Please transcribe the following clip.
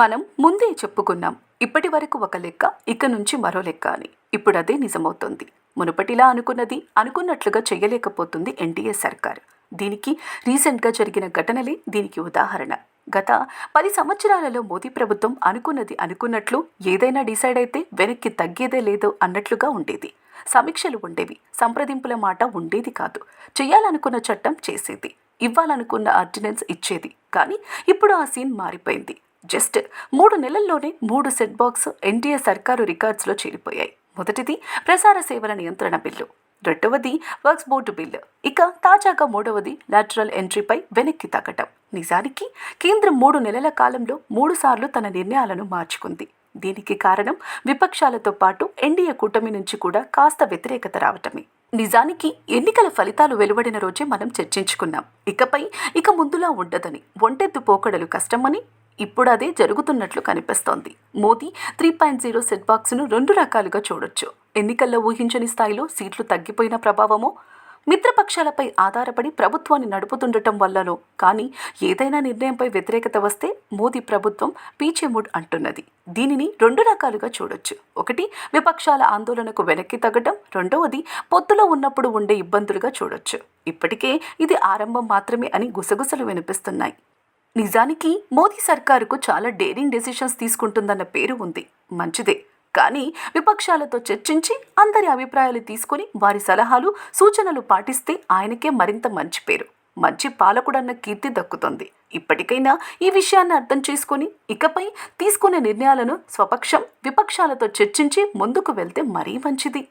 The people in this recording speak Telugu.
మనం ముందే చెప్పుకున్నాం ఇప్పటి వరకు ఒక లెక్క ఇక నుంచి మరో లెక్క అని. ఇప్పుడు అదే నిజమవుతోంది. మునుపటిలా అనుకున్నది అనుకున్నట్లుగా చేయలేకపోతుంది ఎన్డీఏ సర్కార్. దీనికి రీసెంట్గా జరిగిన ఘటనలే దీనికి ఉదాహరణ. గత పది సంవత్సరాలలో మోదీ ప్రభుత్వం అనుకున్నది అనుకున్నట్లు ఏదైనా డిసైడ్ అయితే వెనక్కి తగ్గేదే లేదో అన్నట్లుగా ఉండేది. సమీక్షలు ఉండేవి సంప్రదింపుల మాట ఉండేది కాదు. చేయాలనుకున్న చట్టం చేసేది ఇవ్వాలనుకున్న ఆర్డినెన్స్ ఇచ్చేది. కానీ ఇప్పుడు ఆ సీన్ మారిపోయింది. జస్ట్ మూడు నెలల్లోనే మూడు సెట్ బాక్స్ ఎన్టీఏ సర్కారు రికార్డ్స్లో చేరిపోయాయి. మొదటిది ప్రసార సేవల నియంత్రణ బిల్లు రెండవది వర్క్స్ బోర్డు బిల్లు. ఇక తాజాగా మూడవది లాటరల్ ఎంట్రీపై వెనక్కి తగ్గటం. నిజానికి కేంద్రం మూడు నెలల కాలంలో మూడుసార్లు తన నిర్ణయాలను మార్చుకుంది. దీనికి కారణం విపక్షాలతో పాటు ఎన్డీఏ కూటమి నుంచి కూడా కాస్త వ్యతిరేకత రావటమే. నిజానికి ఎన్నికల ఫలితాలు వెలువడిన రోజే మనం చర్చించుకున్నాం. ఇకపై ఇక ముందులా ఉండదని ఒంటెద్దు పోకడలు కష్టమని ఇప్పుడు అదే జరుగుతున్నట్లు కనిపిస్తోంది. Modi three point zero set బాక్స్ను రెండు రకాలుగా చూడొచ్చు. ఎన్నికల్లో ఊహించని స్థాయిలో సీట్లు తగ్గిపోయిన ప్రభావమో మిత్రపక్షాలపై ఆధారపడి ప్రభుత్వాన్ని నడుపుతుండటం వల్లనో కానీ ఏదైనా నిర్ణయంపై వ్యతిరేకత వస్తే మోదీ ప్రభుత్వం పీచెముడ్ అంటున్నది. దీనిని రెండు రకాలుగా చూడొచ్చు. ఒకటి విపక్షాల ఆందోళనకు వెనక్కి తగ్గడం రెండవది పొత్తులో ఉన్నప్పుడు ఉండే ఇబ్బందులుగా చూడొచ్చు. ఇప్పటికే ఇది ఆరంభం మాత్రమే అని గుసగుసలు వినిపిస్తున్నాయి. నిజానికి మోదీ సర్కారుకు చాలా డేరింగ్ డెసిషన్స్ తీసుకుంటుందన్న పేరు ఉంది. మంచిదే. కానీ విపక్షాలతో చర్చించి అందరి అభిప్రాయాలు తీసుకొని వారి సలహాలు సూచనలు పాటిస్తే ఆయనకే మరింత మంచి పేరు. మంచి పాలకుడన్న కీర్తి దక్కుతుంది. ఇప్పటికైనా ఈ విషయాన్ని అర్థం చేసుకొని ఇకపై తీసుకునే నిర్ణయాలను స్వపక్షం విపక్షాలతో చర్చించి ముందుకు వెళ్తే మరీ మంచిది.